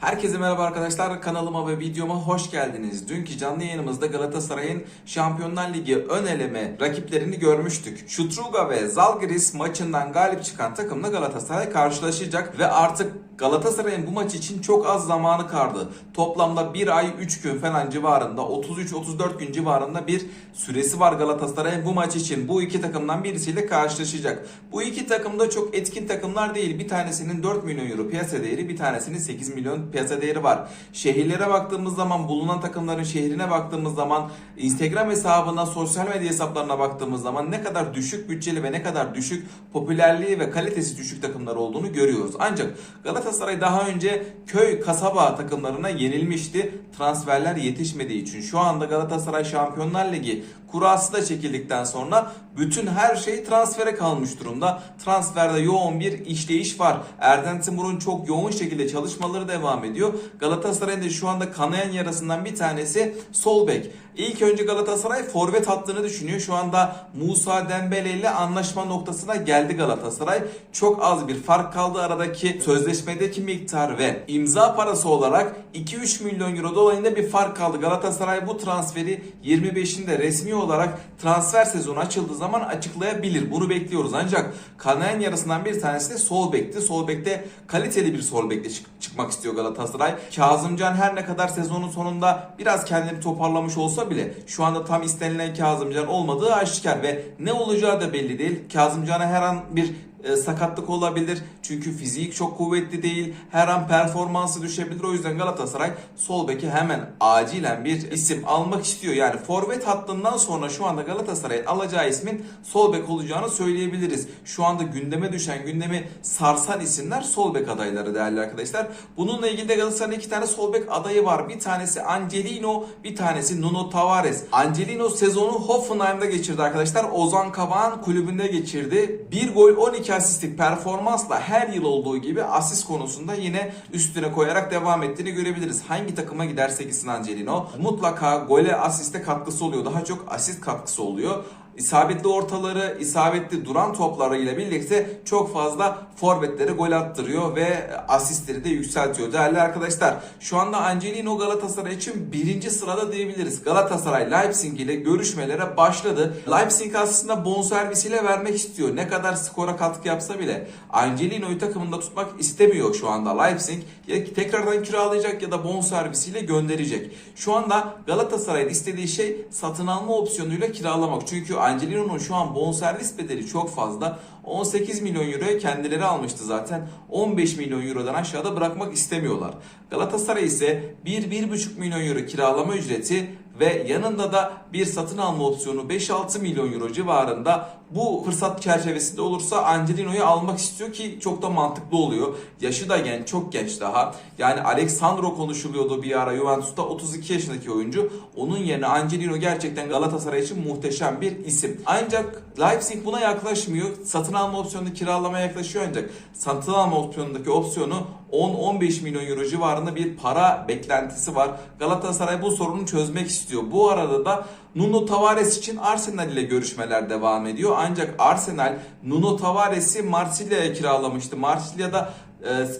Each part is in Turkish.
Herkese merhaba arkadaşlar kanalıma ve videoma hoş geldiniz. Dünkü canlı yayınımızda Galatasaray'ın Şampiyonlar Ligi ön eleme rakiplerini görmüştük. Şutruga ve Zalgiris maçından galip çıkan takımla Galatasaray karşılaşacak ve artık Galatasaray'ın bu maç için çok az zamanı kaldı. Toplamda 1 ay 3 gün falan civarında 33-34 gün civarında bir süresi var Galatasaray'ın bu maç için. Bu iki takımdan birisiyle karşılaşacak. Bu iki takım da çok etkin takımlar değil. Bir tanesinin 4 milyon euro piyasa değeri bir tanesinin 8 milyon piyasa değeri var. Şehirlere baktığımız zaman bulunan takımların şehrine baktığımız zaman Instagram hesabına sosyal medya hesaplarına baktığımız zaman ne kadar düşük bütçeli ve ne kadar düşük popülerliği ve kalitesi düşük takımlar olduğunu görüyoruz. Ancak Galatasaray daha önce köy kasaba takımlarına yenilmişti. Transferler yetişmediği için. Şu anda Galatasaray Şampiyonlar Ligi kurası da çekildikten sonra bütün her şey transfere kalmış durumda. Transferde yoğun bir işleyiş var. Erden Timur'un çok yoğun şekilde çalışmaları devam ediyor. Galatasaray'ın da şu anda kanayan yarasından bir tanesi sol bek. İlk önce Galatasaray forvet hattını düşünüyor. Şu anda Musa Dembele ile anlaşma noktasına geldi Galatasaray. Çok az bir fark kaldı aradaki sözleşmedeki miktar ve imza parası olarak 2-3 milyon euro dolayında bir fark kaldı. Galatasaray bu transferi 25'inde resmi olarak transfer sezonu açıldığı zaman açıklayabilir. Bunu bekliyoruz. Ancak kanayan yarısından bir tanesi de sol bekti. Sol bekte kaliteli bir sol bekle çık- çıkmak istiyor Galatasaray. Kazımcan her ne kadar sezonun sonunda biraz kendini toparlamış olsa bile şu anda tam istenilen Kazımcan olmadığı aşikar ve ne olacağı da belli değil. Kazımcan'a her an bir e, sakatlık olabilir. Çünkü fizik çok kuvvetli değil. Her an performansı düşebilir. O yüzden Galatasaray sol beki hemen acilen bir isim almak istiyor. Yani forvet hattından sonra şu anda Galatasaray'ın alacağı ismin sol bek olacağını söyleyebiliriz. Şu anda gündeme düşen, gündemi sarsan isimler sol bek adayları değerli arkadaşlar. Bununla ilgili de Galatasaray'ın iki tane sol bek adayı var. Bir tanesi Angelino, bir tanesi Nuno Tavares. Angelino sezonu Hoffenheim'da geçirdi arkadaşlar. Ozan Kabak'ın kulübünde geçirdi. Bir gol 12 asistlik performansla her yıl olduğu gibi asist konusunda yine üstüne koyarak devam ettiğini görebiliriz. Hangi takıma giderse gitsin Angelino mutlaka gole asiste katkısı oluyor. Daha çok asist katkısı oluyor. İsabetli ortaları, isabetli duran toplarıyla birlikte çok fazla forvetlere gol attırıyor ve asistleri de yükseltiyor. Değerli arkadaşlar şu anda Angelino Galatasaray için birinci sırada diyebiliriz. Galatasaray Leipzig ile görüşmelere başladı. Leipzig aslında bonservisiyle vermek istiyor. Ne kadar skora katkı yapsa bile Angelino'yu takımında tutmak istemiyor şu anda Leipzig. Ya tekrardan kiralayacak ya da bonservisiyle gönderecek. Şu anda Galatasaray'ın istediği şey satın alma opsiyonuyla kiralamak. Çünkü Angelino'nun şu an bonservis bedeli çok fazla. 18 milyon euroya kendileri almıştı zaten. 15 milyon eurodan aşağıda bırakmak istemiyorlar. Galatasaray ise 1-1,5 milyon euro kiralama ücreti ve yanında da bir satın alma opsiyonu 5-6 milyon euro civarında bu fırsat çerçevesinde olursa Angelino'yu almak istiyor ki çok da mantıklı oluyor. Yaşı da genç, çok genç daha. Yani Alexandro konuşuluyordu bir ara Juventus'ta 32 yaşındaki oyuncu. Onun yerine Angelino gerçekten Galatasaray için muhteşem bir isim. Ancak Leipzig buna yaklaşmıyor. Satın alma opsiyonunu kiralamaya yaklaşıyor ancak satın alma opsiyonundaki opsiyonu 10-15 milyon euro civarında bir para beklentisi var. Galatasaray bu sorunu çözmek istiyor. Bu arada da Nuno Tavares için Arsenal ile görüşmeler devam ediyor. Ancak Arsenal Nuno Tavares'i Marsilya'ya kiralamıştı. Marsilya'da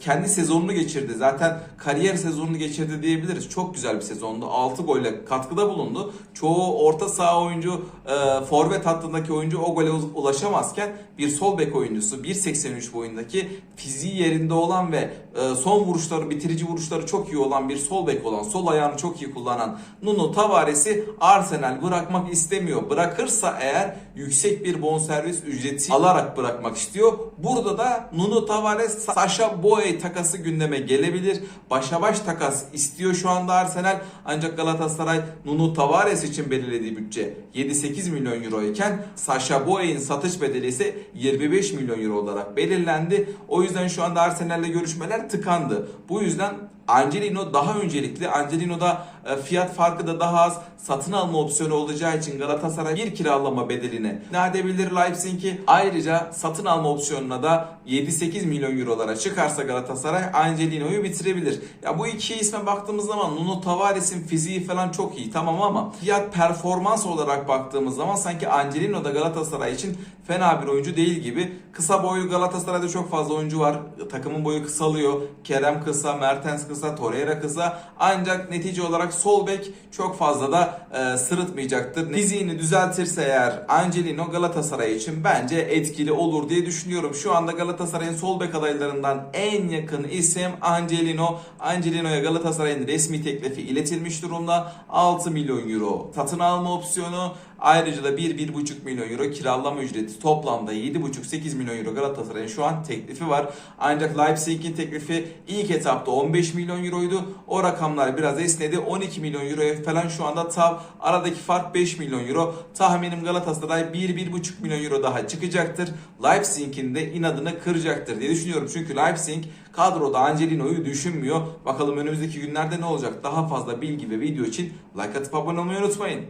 kendi sezonunu geçirdi. Zaten kariyer sezonunu geçirdi diyebiliriz. Çok güzel bir sezondu. 6 golle katkıda bulundu. Çoğu orta saha oyuncu, e, forvet hattındaki oyuncu o gole ulaşamazken bir sol bek oyuncusu 1.83 boyundaki fiziği yerinde olan ve e, son vuruşları, bitirici vuruşları çok iyi olan bir sol bek olan, sol ayağını çok iyi kullanan Nuno Tavares'i Arsenal bırakmak istemiyor. Bırakırsa eğer yüksek bir bonservis ücreti alarak bırakmak istiyor. Burada da Nuno Tavares Sasha Boye takası gündeme gelebilir. Başa baş takas istiyor şu anda Arsenal. Ancak Galatasaray Nuno Tavares için belirlediği bütçe 7-8 milyon euro iken Sasha Boye'in satış bedeli ise 25 milyon euro olarak belirlendi. O yüzden şu anda Arsenal'le görüşmeler tıkandı. Bu yüzden Angelino daha öncelikli. Angelino'da fiyat farkı da daha az. Satın alma opsiyonu olacağı için Galatasaray bir kiralama bedeline ne edebilir Leipzig'i. Ayrıca satın alma opsiyonuna da 7-8 milyon eurolara çıkarsa Galatasaray Angelino'yu bitirebilir. Ya bu iki isme baktığımız zaman Nuno Tavares'in fiziği falan çok iyi tamam ama fiyat performans olarak baktığımız zaman sanki Angelino da Galatasaray için fena bir oyuncu değil gibi. Kısa boylu Galatasaray'da çok fazla oyuncu var. Takımın boyu kısalıyor. Kerem kısa, Mertens kısa, Torreira kısa. Ancak netice olarak sol bek çok fazla da e, sırıtmayacaktır. Fiziğini düzeltirse eğer Angelino Galatasaray için bence etkili olur diye düşünüyorum. Şu anda Galatasaray'ın sol bek adaylarından en yakın isim Angelino. Angelino'ya Galatasaray'ın resmi teklifi iletilmiş durumda. 6 milyon euro satın alma opsiyonu. Ayrıca da 1-1,5 milyon euro kiralama ücreti toplamda 7,5-8 milyon euro Galatasaray'ın şu an teklifi var. Ancak Leipzig'in teklifi ilk etapta 15 milyon euroydu. O rakamlar biraz esnedi. 12 milyon euroya falan şu anda tav. Aradaki fark 5 milyon euro. Tahminim Galatasaray 1-1,5 milyon euro daha çıkacaktır. Leipzig'in de inadını kıracaktır diye düşünüyorum. Çünkü Leipzig kadroda Angelino'yu düşünmüyor. Bakalım önümüzdeki günlerde ne olacak? Daha fazla bilgi ve video için like atıp abone olmayı unutmayın.